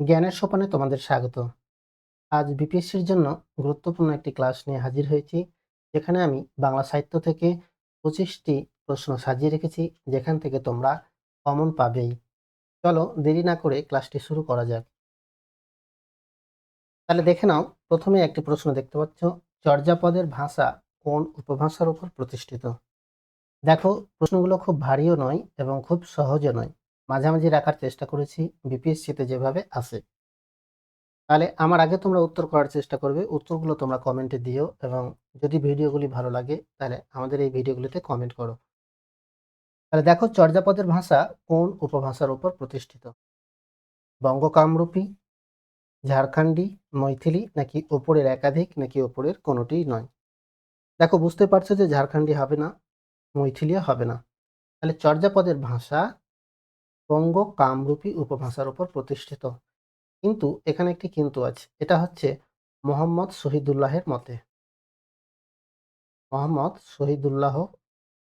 জ্ঞানের সোপানে তোমাদের স্বাগত। আজ বিপিএসসির জন্য গুরুত্বপূর্ণ একটি ক্লাস নিয়ে হাজির হয়েছি, যেখানে আমি বাংলা সাহিত্য থেকে পঁচিশটি প্রশ্ন সাজিয়ে রেখেছি, যেখান থেকে তোমরা কমন পাবেই। চলো দেরি না করে ক্লাসটি শুরু করা যাক। তাহলে দেখে নাও, প্রথমে একটি প্রশ্ন দেখতে পাচ্ছ, চর্যাপদের ভাষা কোন উপভাষার উপর প্রতিষ্ঠিত? দেখো, প্রশ্নগুলো খুব ভারীও নয় এবং খুব সহজও নয়। মাঝামাঝি রাখার চেষ্টা করেছি বিপিএসসিতে যেভাবে আসে তাহলে আমার আগে তোমরা উত্তর করার চেষ্টা করবে, উত্তরগুলো তোমরা কমেন্টে দিও এবং যদি ভিডিওগুলি ভালো লাগে, তাহলে আমাদের এই ভিডিওগুলিতে কমেন্ট করো। তাহলে দেখো চর্যাপদের ভাষা কোন উপভাষার উপর প্রতিষ্ঠিত? বঙ্গ কামরূপী ঝাড়খণ্ডী, মৈথিলি নাকি ওপরের একাধিক নাকি ওপরের কোনোটিই নয়? দেখো বুঝতে পারছ যে ঝাড়খণ্ডী হবে না মৈথিলিও হবে না। তাহলে চর্যাপদের ভাষা বঙ্গ কামরূপী উপভাষার উপর প্রতিষ্ঠিত। কিন্তু এখানে একটি কিন্তু আছে, এটা হচ্ছে মোহাম্মদ শহীদুল্লাহের মতে। মোহাম্মদ শহীদুল্লাহ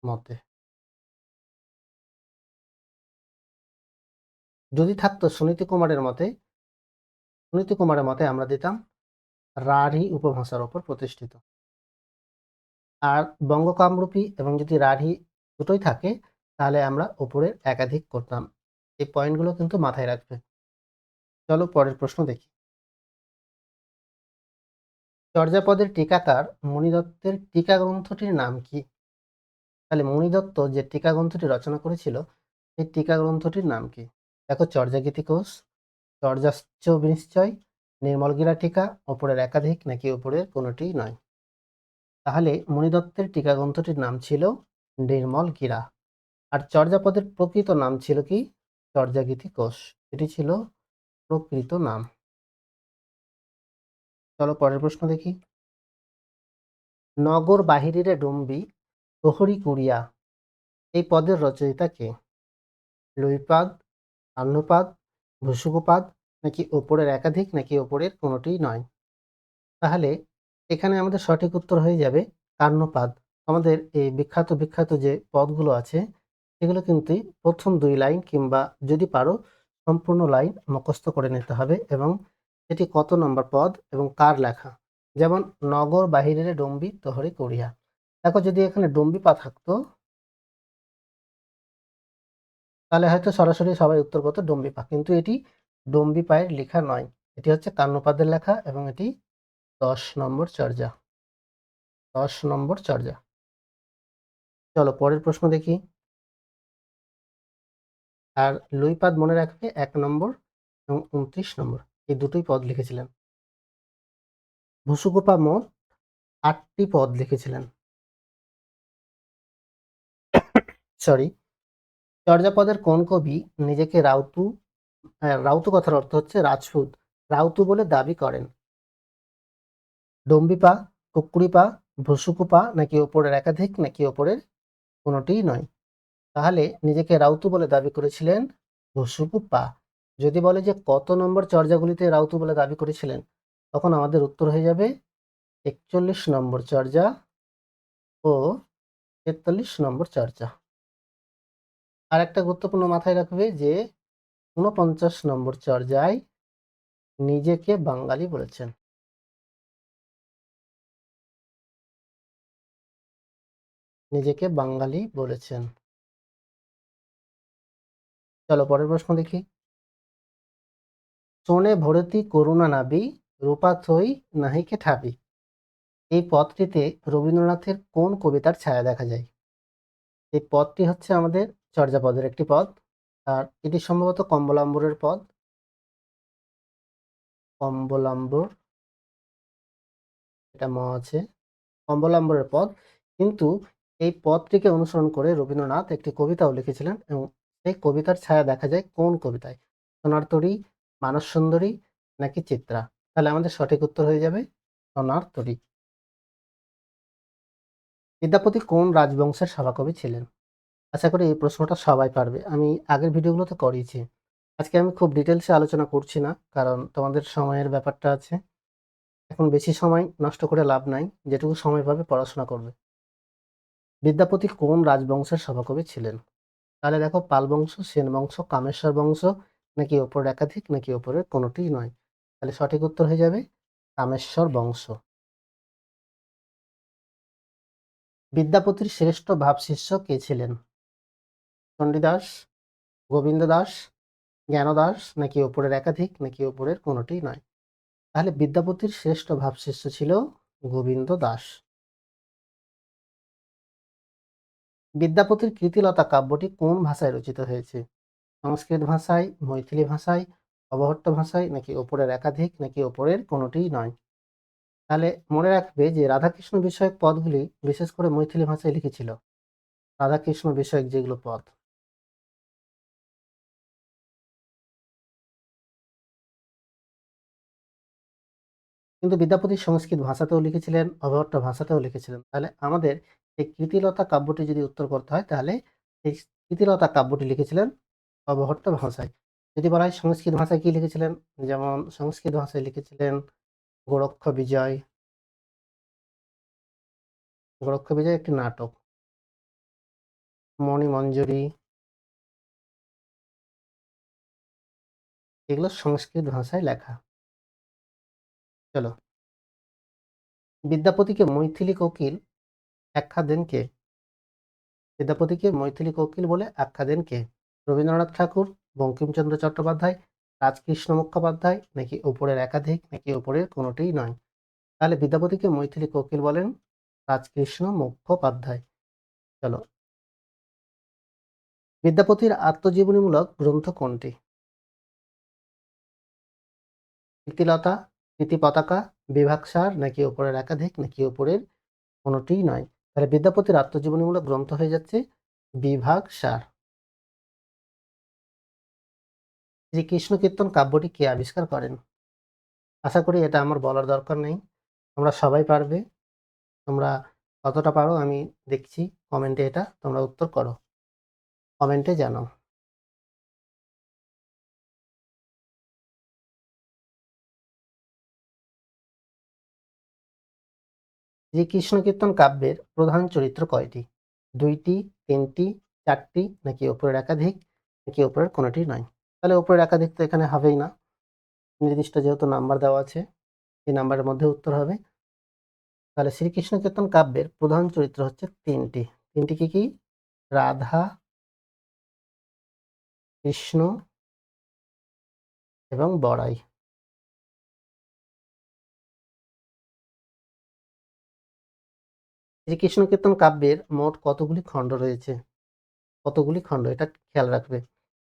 মতে। যদি থাকতো সুনীতি কুমারের মতে, সুনীতি কুমারের মতে আমরা দিতাম রাঢ়ী উপভাষার উপর প্রতিষ্ঠিত। আর বঙ্গ কামরূপী এবং যদি রাঢ়ী দুটোই থাকে, তাহলে আমরা উপরের একাধিক করতাম। এই পয়েন্টগুলো কিন্তু মাথায় রাখবে। চলো পরের প্রশ্ন দেখি। চর্যাপদের টিকাকার মণিদত্তের টিকা গ্রন্থটির নাম কি? তাহলে মণিদত্ত যে টিকা গ্রন্থটি রচনা করেছিল, সেই টিকা গ্রন্থটির নাম কি? দেখো চর্যাগীতি কোষ চর্যাশ্চ নিশ্চয় নির্মলগিরা টিকা, ওপরের একাধিক নাকি ওপরের কোনোটি নয়। তাহলে মণিদত্তের টিকা গ্রন্থটির নাম ছিল নির্মল গিরা আর চর্যাপদের প্রকৃত নাম ছিল কি? চর্যাগীতি কোষ। এটি ছিল প্রকৃত নাম। চলো পরের প্রশ্ন দেখি। নগর বাহিরে ডুম্বি, প্রহরী কুড়িয়া, এই পদের রচয়িতা কে? লুইপাদ আন্নপাদ ভুসুকোপাদ নাকি ওপরের একাধিক, নাকি ওপরের কোনোটিই নয়? তাহলে এখানে আমাদের সঠিক উত্তর হয়ে যাবে কান্নপাদ আমাদের এই বিখ্যাত বিখ্যাত যে পদগুলো আছে সেগুলো কিন্তু প্রথম দুই লাইন কিংবা যদি পারো সম্পূর্ণ লাইন মুখস্থ করে নিতে হবে এবং এটি কত নম্বর পদ এবং কার লেখা? যেমন, নগর বাহিরের ডম্বি তোহরে করিয়া। দেখো, যদি এখানে ডম্বি পা থাকতো, তাহলে হয়তো সরাসরি সবাই উত্তর করতো ডম্বি পা। কিন্তু এটি ডম্বি পায়ের লেখা নয়। এটি হচ্ছে কান্নপাদের লেখা এবং এটি দশ নম্বর চর্যা। দশ নম্বর চর্যা। চলো, পরের প্রশ্ন দেখি। আর লুইপাদ মনে রাখবে এক নম্বর এবং উনত্রিশ নম্বর। এই দুটোই পদ লিখেছিলেন। ভুসুগোপা মোট আটটি পদ লিখেছিলেন। সরি, চর্যাপদের কোন কবি নিজেকে রাউতু রাউতু কথার অর্থ হচ্ছে রাজপুত। রাউতু বলে দাবি করেন। ডম্বিপা কুকুরিপা ভুসুকুপা নাকি ওপরের একাধিক নাকি ওপরের কোনোটিই নয়। তাহলে নিজেকে রাউতু বলে দাবি করেছিলেন ভুসুকুপা যদি বলে যে কত নম্বর চর্যাগুলিতে রাউতু বলে দাবি করেছিলেন, তখন আমাদের উত্তর হয়ে যাবে একচল্লিশ নম্বর চর্যা ও তেতাল্লিশ নম্বর চর্যা। আর একটা গুরুত্বপূর্ণ মাথায় রাখবে যে ঊনপঞ্চাশ নম্বর চর্যায় নিজেকে বাঙালি বলেছেন। নিজেকে বাঙালি বলেছেন। চলো পরের প্রশ্ন দেখি। সোনে ভরতি করুণা নাবি, রূপা থই নাহিকে ঠাবি। এই পদটিতে রবীন্দ্রনাথের কোন কবিতার ছায়া দেখা যায়? এই পদটি হচ্ছে আমাদের চর্যাপদের একটি পদ। আর এটি সম্ভবত কম্বলাম্বরের পদ। কম্বলাম্বর, এটা ম আছে, কম্বলাম্বরের পদ। কিন্তু এই পদটিকে অনুসরণ করে রবীন্দ্রনাথ একটি কবিতাও লিখেছিলেন এবং সেই কবিতার ছায়া দেখা যায় কোন কবিতায়? সোনার তরী, মানস সুন্দরী নাকি চিত্রা? তাহলে আমাদের সঠিক উত্তর হয়ে যাবে সোনার তরী। বিদ্যাপতি কোন রাজবংশের সভাকবি ছিলেন? আশা করি এই প্রশ্নটা সবাই পারবে। আমি আগের ভিডিওগুলোতে করিয়েছি। আজকে আমি খুব ডিটেলসে আলোচনা করছি না, কারণ তোমাদের সময়ের ব্যাপারটা আছে। এখন বেশি সময় নষ্ট করে লাভ নাই, যেটুকু সময় পাবে পড়াশোনা করবে। বিদ্যাপতি কোন রাজবংশের সভাকবি ছিলেন? তাহলে দেখো পাল বংশ, সেন বংশ, কামেশ্বর বংশ নাকি ওপরের একাধিক নাকি ওপরের কোনোটিই নয়। তাহলে সঠিক উত্তর হয়ে যাবে কামেশ্বর বংশ। বিদ্যাপতির শ্রেষ্ঠ ভাবশিষ্য কে ছিলেন? চণ্ডীদাস গোবিন্দ দাস জ্ঞানদাস নাকি ওপরের একাধিক নাকি ওপরের কোনোটিই নয়। তাহলে বিদ্যাপতির শ্রেষ্ঠ ভাবশিষ্য ছিল গোবিন্দ দাস বিদ্যাপতির কৃতিলতা কাব্যটি কোন ভাষায় রচিত হয়েছে? সংস্কৃত ভাষায়, মৈথিলি ভাষায়, অবহট্ট ভাষায়, নাকি ওপরের একাধিক, নাকি ওপরের কোনোটিই নয়? তাহলে মনে রাখবে যে রাধাকৃষ্ণ বিষয়ক পদগুলি বিশেষ করে মৈথিলি ভাষায় লিখেছিল। রাধাকৃষ্ণ বিষয়ক যেগুলো পদ। কিন্তু বিদ্যাপতি সংস্কৃত ভাষাতেও লিখেছিলেন, অবহট্ট ভাষাতেও লিখেছিলেন। তাহলে আমাদের এই কৃতিলতা কাব্যটি যদি উত্তর করতে হয়, তাহলে এই কৃতিলতা কাব্যটি লিখেছিলেন অবহট্ট ভাষায় যদি বলা হয় সংস্কৃত ভাষায় কি লিখেছিলেন? যেমন সংস্কৃত ভাষায় লিখেছিলেন গোরক্ষ বিজয়। গোরক্ষ বিজয় একটি নাটক। মণিমঞ্জুরি। এগুলো সংস্কৃত ভাষায় লেখা। চলো। বিদ্যাপতিকে মৈথিলি কোকিল আখ্যা দেন কে? বিদ্যাপতিকে মৈথিলি কোকিল বলে আখ্যা দেন কে? রবীন্দ্রনাথ ঠাকুর, বঙ্কিমচন্দ্র চট্টোপাধ্যায়, রাজকৃষ্ণ মুখোপাধ্যায় নাকি উপরের একাধিক, নাকি উপরের কোনোটিই নয়? তাহলে বিদ্যাপতিকে মৈথিলি কোকিল বলেন, রাজকৃষ্ণ মুখোপাধ্যায়। চলো। বিদ্যাপতির আত্মজীবনীমূলক গ্রন্থ কোনটি? কীর্তিলতা কীর্তি পতাকা বিভাগসার নাকি উপরের একাধিক, নাকি উপরের কোনোটিই নয়? তাহলে বিদ্যাপতির আত্মজীবনীমূলক গ্রন্থ হয়ে যাচ্ছে বিভাগ সার। যে কৃষ্ণ কীর্তন কাব্যটি কে আবিষ্কার করেন? আশা করি এটা আমার বলার দরকার নেই। তোমরা সবাই পারবে। তোমরা কতটা পারো আমি দেখছি। কমেন্টে এটা তোমরা উত্তর করো। কমেন্টে জানাও। শ্রীকৃষ্ণ কীর্তন কাব্যের প্রধান চরিত্র কয়টি? দুইটি, তিনটি, চারটি, নাকি ওপরের একাধিক, নাকি ওপরের কোনোটি নয়? তাহলে ওপরের একাধিক তো এখানে হবেই না। নির্দিষ্ট যেহেতু নাম্বার দেওয়া আছে এই নাম্বারের মধ্যে উত্তর হবে। তাহলে শ্রীকৃষ্ণ কীর্তন কাব্যের প্রধান চরিত্র হচ্ছে তিনটি। তিনটি কি কি? রাধা, কৃষ্ণ এবং বড়াই। শ্রীকৃষ্ণ কীর্তন কাব্যের মোট কতগুলি খণ্ড রয়েছে? কতগুলি খণ্ড? এটা খেয়াল রাখবে।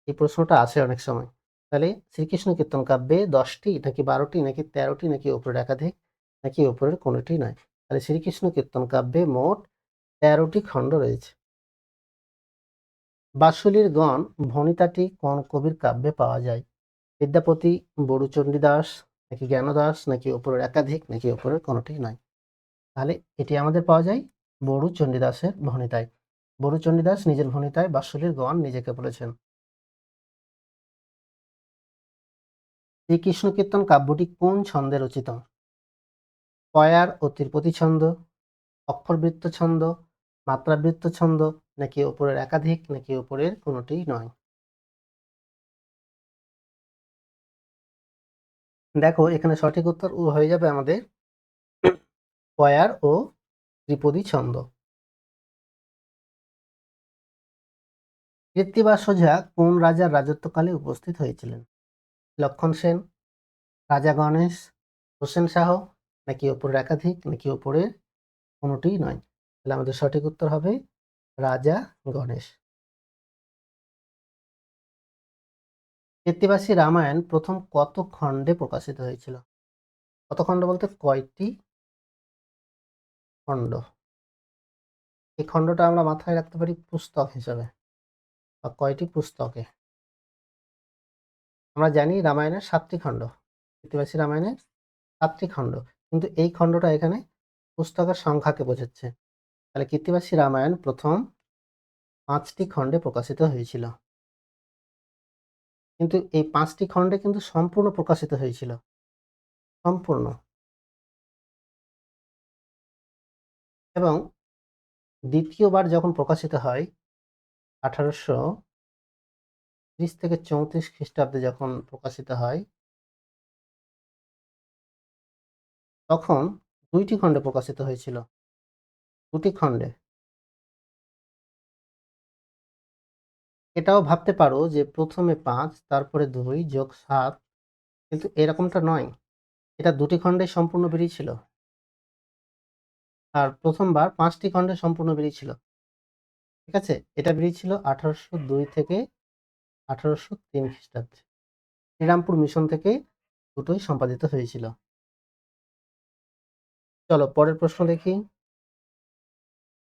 এই প্রশ্নটা আসে অনেক সময়। তাহলে শ্রীকৃষ্ণ কীর্তন কাব্যে দশটি নাকি বারোটি নাকি তেরোটি নাকি ওপরের একাধিক নাকি ওপরের কোনোটি নয়? তাহলে শ্রীকৃষ্ণ কীর্তন কাব্যে মোট তেরোটি খণ্ড রয়েছে। বাসুলির গণ ভনিতাটি কোন কবির কাব্যে পাওয়া যায়? বিদ্যাপতি বড়ুচণ্ডী দাস নাকি জ্ঞানদাস নাকি ওপরের একাধিক নাকি ওপরের কোনোটি নয়? তাহলে এটি আমাদের পাওয়া যায় বড়ু চণ্ডীদাসের ভনিতায়। বড়ু চণ্ডীদাস নিজের ভনিতায় বাসুলির গণ নিজেকে বলেছেন। শ্রীকৃষ্ণ কীর্তন কাব্যটি কোন ছন্দে রচিত? পয়ার ও ত্রিপতি ছন্দ, অক্ষরবৃত্ত ছন্দ, মাত্রাবৃত্ত ছন্দ নাকি ওপরের একাধিক নাকি ওপরের কোনোটি নয়? দেখো, এখানে সঠিক উত্তর হয়ে যাবে আমাদের পয়ার ও ত্রিপদী ছন্দ। কৃত্তিবাস সোজা কোন রাজার রাজত্বকালে উপস্থিত হয়েছিলেন? লক্ষণ সেন, রাজা গণেশ, হোসেন শাহ, নাকি ওপরের একাধিক, নাকি ওপরের কোনোটিই নয়? তাহলে আমাদের সঠিক উত্তর হবে রাজা গণেশ। কৃত্তিবাসী রামায়ণ প্রথম কত খণ্ডে প্রকাশিত হয়েছিল? কত খণ্ড বলতে কয়টি খণ্ড। এই খণ্ডটা আমরা মাথায় রাখতে পারি পুস্তক হিসাবে বা কয়টি পুস্তকে? আমরা জানি রামায়ণের সাতটি খণ্ড কৃত্তিবাসী রামায়ণের সাতটি খণ্ড, কিন্তু এই খণ্ডটা এখানে পুস্তকের সংখ্যাকে বোঝাচ্ছে। তাহলে কৃত্তিবাসী রামায়ণ প্রথম পাঁচটি খণ্ডে প্রকাশিত হয়েছিল। কিন্তু এই পাঁচটি খণ্ডে কিন্তু সম্পূর্ণ প্রকাশিত হয়েছিল। সম্পূর্ণ। এবং দ্বিতীয়বার যখন প্রকাশিত হয়, আঠারোশো ত্রিশ থেকে চৌত্রিশ খ্রিস্টাব্দে যখন প্রকাশিত হয়, তখন দুইটি খণ্ডে প্রকাশিত হয়েছিল। দুটি খণ্ডে। এটাও ভাবতে পারো যে প্রথমে পাঁচ, তারপরে দুই যোগ সাত, কিন্তু এরকমটা নয়। এটা দুটি খণ্ডে সম্পূর্ণ বেরিয়েছিল আর প্রথমবার পাঁচটি খণ্ডে সম্পূর্ণ বেরিয়েছিল ঠিক আছে? এটা বেরিয়েছিল আঠারোশো দুই থেকে আঠারোশো তিন খ্রিস্টাব্দে। শ্রীরামপুর মিশন থেকে দুটোই সম্পাদিত হয়েছিল। চলো পরের প্রশ্ন দেখি।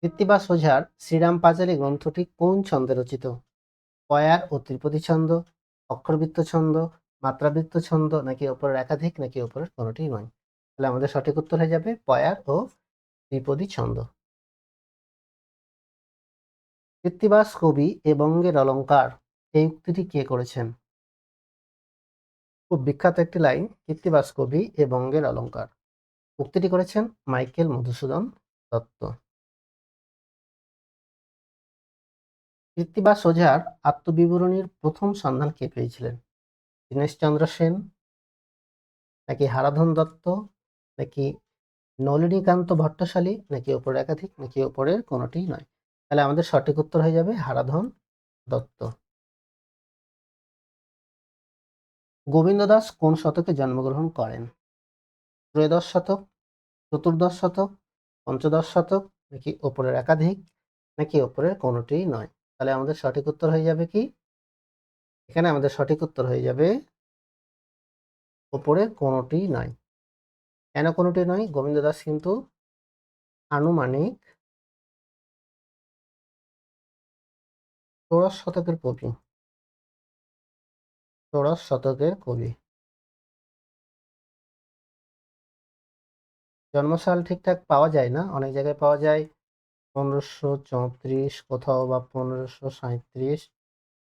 কৃত্তিবাস ওঝার শ্রীরাম পাঁচালী গ্রন্থটি কোন ছন্দে রচিত? পয়ার ও ত্রিপদী ছন্দ, অক্ষরবৃত্ত ছন্দ, মাত্রাবৃত্ত ছন্দ, নাকি ওপরের একাধিক, নাকি ওপরের কোনোটি নয়? তাহলে আমাদের সঠিক উত্তর হয়ে যাবে পয়ার ও ত্রিপদী ছন্দ। কৃত্তিবাস কবি এ বঙ্গের অলঙ্কার, এই উক্তিটি কে করেছেন? খুব বিখ্যাত একটি লাইন কৃত্তিবাস কবি এ বঙ্গের অলঙ্কার। উক্তিটি করেছেন মাইকেল মধুসূদন দত্ত। কৃত্তিবাস ওঝার আত্মবিবরণীর প্রথম সন্ধান কে পেয়েছিলেন? দীনেশচন্দ্র সেন? নাকি হারাধন দত্ত? নাকি নলিনীকান্ত ভট্টশালী নাকি ওপরের একাধিক, নাকি ওপরের কোনোটি নয়? তাহলে আমাদের সঠিক উত্তর হয়ে যাবে হারাধন দত্ত। গোবিন্দ দাস কোন শতকে জন্মগ্রহণ করেন? ত্রয়োদশ শতক, চতুর্দশ শতক, পঞ্চদশ শতক, নাকি ওপরের একাধিক, নাকি ওপরের কোনোটিই নয়? তাহলে আমাদের সঠিক উত্তর হয়ে যাবে কি? এখানে আমাদের সঠিক উত্তর হয়ে যাবে ওপরের কোনোটি নয়। কেন কোনোটি নয়? গোবিন্দ দাস কিন্তু আনুমানিক ষোড়শ শতকের কবি। ষোড়শ শতকের কবি। জন্মসাল ঠিকঠাক পাওয়া যায় না? অনেক জায়গায় পাওয়া যায়। পনেরোশো চৌত্রিশ কোথাও বা পনেরোশো সাঁত্রিশ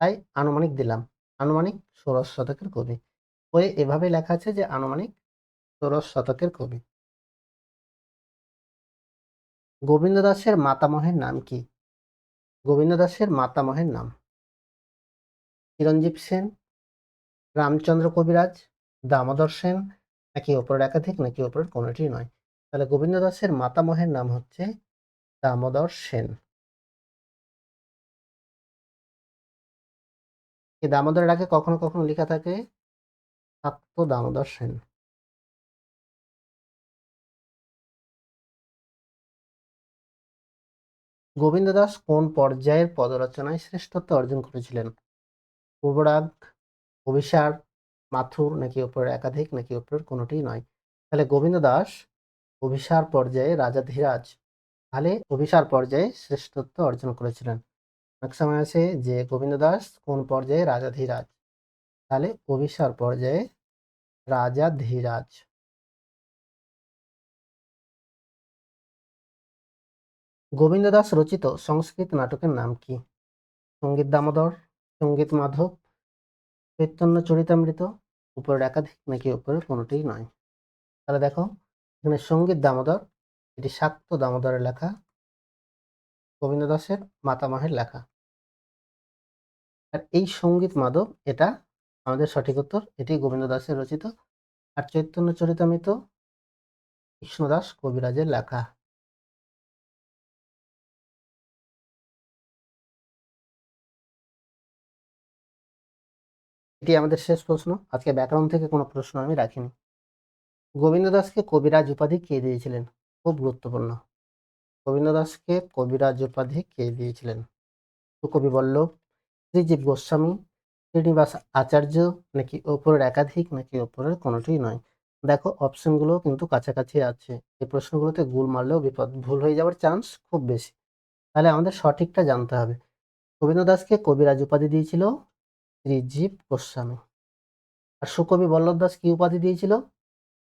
তাই আনুমানিক দিলাম। আনুমানিক ষোড়শ শতকের কবি। ওই এভাবে লেখা আছে যে আনুমানিক ষোড়শ শতকের কবি। গোবিন্দ দাসের মাতামহের নাম কি? গোবিন্দ দাসের মাতামহের নাম। চিরঞ্জীব সেন, রামচন্দ্র কবিরাজ, দামোদর সেন, নাকি ওপরের একাধিক, নাকি ওপরের কোনোটি নয়। তাহলে গোবিন্দ দাসের মাতামহের নাম হচ্ছে দামোদর সেন। এই দামোদরের আগে কখনো কখনো লেখা থাকে ছাত্র দামোদর সেন। গোবিন্দ দাস কোন পর্যায়ের পদরচনায় শ্রেষ্ঠত্ব অর্জন করেছিলেন? পূর্বরাগ, অভিসার, মাথুর নাকি ওপরের একাধিক নাকি ওপরের কোনোটিই নয়। তাহলে গোবিন্দ দাস অভিসার পর্যায়ে রাজা ধীরাজ, তাহলে অভিসার পর্যায়ে শ্রেষ্ঠত্ব অর্জন করেছিলেন। অনেক সময় আছে যে গোবিন্দ দাস কোন পর্যায়ে রাজা ধীরাজ, তাহলে অভিসার পর্যায়ে রাজা ধীরাজ। গোবিন্দ দাস রচিত সংস্কৃত নাটকের নাম কি? সংগীত দামোদর, সংগীত মাধব, চৈতন্য চরিতামৃত, উপরের একাধিক নাকি উপরের কোনোটিই নয়। তাহলে দেখো, এখানে সংগীত দামোদর, এটি শাক্ত দামোদরের লেখা, গোবিন্দ দাসের মাতামহের লেখা। আর এই সংগীত মাধব, এটা আমাদের সঠিক উত্তর, এটি গোবিন্দ দাসের রচিত আর চৈতন্য চরিতামৃত কৃষ্ণদাস কবিরাজের লেখা। এটি আমাদের শেষ প্রশ্ন। আজকে ব্যাকরণ থেকে কোনো প্রশ্ন আমি রাখিনি। গোবিন্দ দাসকে কবিরাজ উপাধি কে দিয়েছিলেন? খুব গুরুত্বপূর্ণ। গোবিন্দ দাসকে কবিরাজ উপাধি কে দিয়েছিলেন? কবি বল্লভ, শ্রীজীব গোস্বামী, শ্রীনিবাস আচার্য নাকি ওপরের একাধিক নাকি ওপরের কোনোটিই নয়? দেখো অপশনগুলো কিন্তু কাছাকাছি আছে। এই প্রশ্নগুলোতে গুল মারলেও বিপদ, ভুল হয়ে যাওয়ার চান্স খুব বেশি। তাহলে আমাদের সঠিকটা জানতে হবে। গোবিন্দ দাসকে কবিরাজ উপাধি দিয়েছিল শ্রীজীব গোস্বামী। আর সুকবি বল্লভ দাস কি উপাধি দিয়েছিল?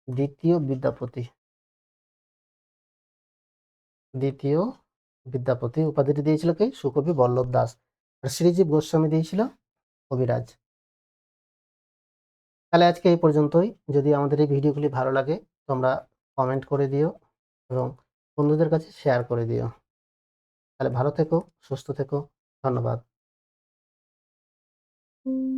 দ্বিতীয় বিদ্যাপতি। দ্বিতীয় বিদ্যাপতি উপাধিটি দিয়েছিল কে? সুকবি বল্লভ দাস। আর শ্রীজীব গোস্বামী দিয়েছিল কবিরাজ। তাহলে আজকে এই পর্যন্তই। যদি আমাদের এই ভিডিওগুলি ভালো লাগে, তোমরা কমেন্ট করে দিও এবং বন্ধুদের কাছে শেয়ার করে দিও। তাহলে ভালো থেকো, সুস্থ থেকো। ধন্যবাদ। Thank you.